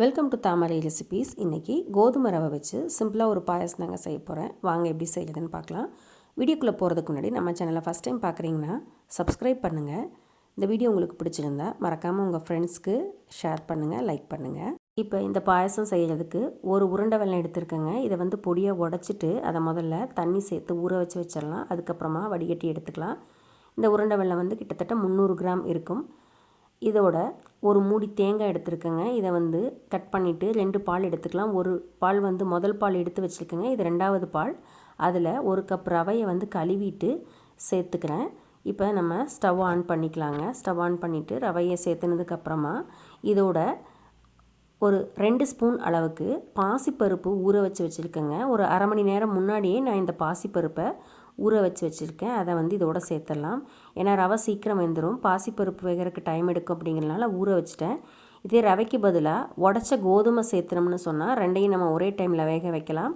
Welcome to Thamarai recipes இன்றைக்கி கோதுமை ரவை வச்சு சிம்பிளாக ஒரு பாயாசம் தாங்க செய்ய போகிறேன் வாங்க எப்படி செய்கிறதுன்னு பார்க்கலாம். வீடியோக்குள்ளே போகிறதுக்கு முன்னாடி நம்ம சேனலை ஃபஸ்ட் டைம் பார்க்குறீங்கன்னா சப்ஸ்கிரைப் பண்ணுங்கள் இந்த வீடியோ உங்களுக்கு பிடிச்சிருந்தா மறக்காமல் உங்கள் ஃப்ரெண்ட்ஸ்க்கு ஷேர் பண்ணுங்கள் லைக் பண்ணுங்கள் இப்போ இந்த பாயாசம் செய்கிறதுக்கு ஒரு உருண்டை வெள்ளம் எடுத்துருக்கேங்க. இதை வந்து பொடியை உடச்சிட்டு அதை முதல்ல தண்ணி சேர்த்து ஊற வச்சு வச்சிடலாம். அதுக்கப்புறமா வடிகட்டி எடுத்துக்கலாம். இந்த உருண்டை வெள்ளம் வந்து கிட்டத்தட்ட முந்நூறு கிராம் இருக்கும். இதோட ஒரு மூடி தேங்காய் எடுத்துருக்கேங்க. இதை வந்து கட் பண்ணிவிட்டு ரெண்டு பால் எடுத்துக்கலாம். ஒரு பால் வந்து முதல் பால் எடுத்து வச்சுருக்கேங்க. இது ரெண்டாவது பால். அதில் ஒரு கப் ரவையை வந்து கழுவிட்டு சேர்த்துக்கிறேன். இப்போ நம்ம ஸ்டவ் ஆன் பண்ணிக்கலாங்க. ஸ்டவ் ஆன் பண்ணிவிட்டு ரவையை சேர்த்துனதுக்கப்புறமா இதோட ஒரு ரெண்டு ஸ்பூன் அளவுக்கு பாசிப்பருப்பு ஊற வச்சு வச்சுருக்கேங்க. ஒரு அரை மணி நேரம் முன்னாடியே நான் இந்த பாசிப்பருப்பை ஊற வச்சு வச்சுருக்கேன். அதை வந்து இதோட சேர்த்துடலாம் ஏன்னா ரவை சீக்கிரம் வெந்துடும் பாசிப்பருப்பு வேகிறதுக்கு டைம் எடுக்கும் அப்படிங்கிறனால ஊற வச்சுட்டேன். இதே ரவைக்கு பதிலாக உடச்ச கோதுமை சேர்த்துனோம்னு சொன்னால் ரெண்டையும் நம்ம ஒரே டைமில் வேக வைக்கலாம்.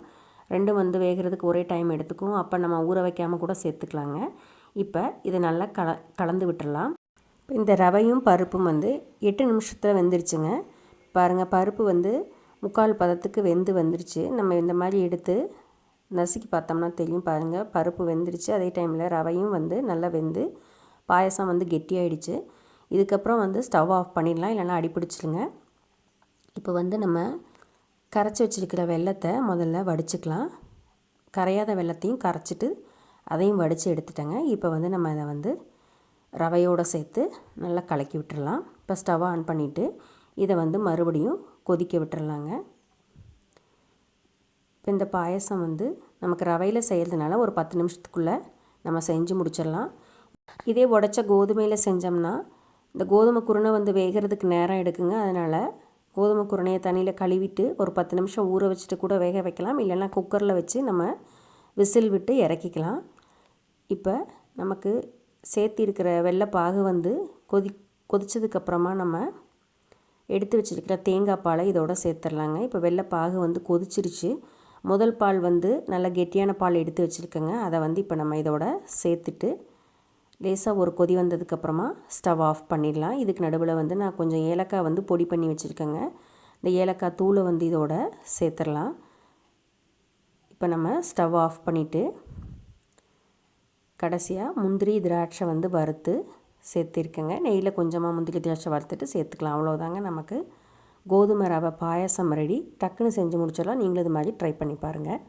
ரெண்டும் வந்து வேகிறதுக்கு ஒரே டைம் எடுத்துக்கும். அப்போ நம்ம ஊற வைக்காமல் கூட சேர்த்துக்கலாங்க. இப்போ இதை நல்லா கல கலந்து விட்டுடலாம் இந்த ரவையும் பருப்பும் வந்து எட்டு நிமிஷத்தில் வெந்துருச்சுங்க. பாருங்கள் பருப்பு வந்து முக்கால் பதத்துக்கு வெந்து வந்துருச்சு. நம்ம இந்த மாதிரி எடுத்து நசுக்கி பார்த்தோம்னா தெரியும் பாருங்கள் பருப்பு வெந்துருச்சு. அதே டைமில் ரவையும் வந்து நல்லா வெந்து பாயசம் வந்து கெட்டியாயிடுச்சு. இதுக்கப்புறம் வந்து ஸ்டவ் ஆஃப் பண்ணிடலாம். இல்லைனா அடிப்பிடிச்சிடுங்க இப்போ வந்து நம்ம கரைச்சி வச்சுருக்கிற வெள்ளத்தை முதல்ல வடிச்சுக்கலாம். கரையாத வெள்ளத்தையும் கரைச்சிட்டு அதையும் வடித்து எடுத்துட்டேங்க. இப்போ வந்து நம்ம அதை வந்து ரவையோடு சேர்த்து நல்லா கலக்கி விட்டுடலாம் இப்போ ஸ்டவ் ஆன் பண்ணிவிட்டு இதை வந்து மறுபடியும் கொதிக்க விட்டுறலாங்க. இப்போ இந்த பாயசம் வந்து நமக்கு ரவையில் செய்கிறதுனால ஒரு பத்து நிமிஷத்துக்குள்ளே நம்ம செஞ்சு முடிச்சிடலாம். இதே உடச்ச கோதுமையில் செஞ்சோம்னா இந்த கோதுமை குருணை வந்து வேகிறதுக்கு நேரம் எடுக்குங்க. அதனால் கோதுமை குருணையை தண்ணியில் கழுவிட்டு ஒரு பத்து நிமிஷம் ஊற வச்சுட்டு கூட வேக வைக்கலாம். இல்லைன்னா குக்கரில் வச்சு நம்ம விசில் விட்டு இறக்கிக்கலாம். இப்போ நமக்கு சேர்த்திருக்கிற வெள்ளைப்பாகு வந்து கொதி கொதித்ததுக்கப்புறமா நம்ம எடுத்து வச்சுருக்கிற தேங்காய் பாலை இதோட சேர்த்துடலாங்க. இப்போ வெள்ளைப்பாகு வந்து கொதிச்சிருச்சு. முதல் பால் வந்து நல்லா கெட்டியான பால் எடுத்து வச்சுருக்கேங்க. அதை வந்து இப்போ நம்ம இதோட சேர்த்துட்டு லேசாக ஒரு கொதி வந்ததுக்கப்புறமா ஸ்டவ் ஆஃப் பண்ணிடலாம். இதுக்கு நடுவில் வந்து நான் கொஞ்சம் ஏலக்காய் வந்து பொடி பண்ணி வச்சுருக்கேங்க. இந்த ஏலக்காய் தூளை வந்து இதோட சேர்த்துடலாம். இப்போ நம்ம ஸ்டவ் ஆஃப் பண்ணிவிட்டு கடைசியாக முந்திரி திராட்சை வந்து வறுத்து சேர்த்திருக்கேங்க. நெய்யில் கொஞ்சமாக முந்திரி திராட்சை வறுத்துட்டு சேர்த்துக்கலாம். அவ்வளோதாங்க நமக்கு கோதுமை ரவை பாயசம் ரெடி டக்குன்னு செஞ்சு முடிச்சிடலாம். நீங்களும் இது மாதிரி ட்ரை பண்ணி பாருங்கள்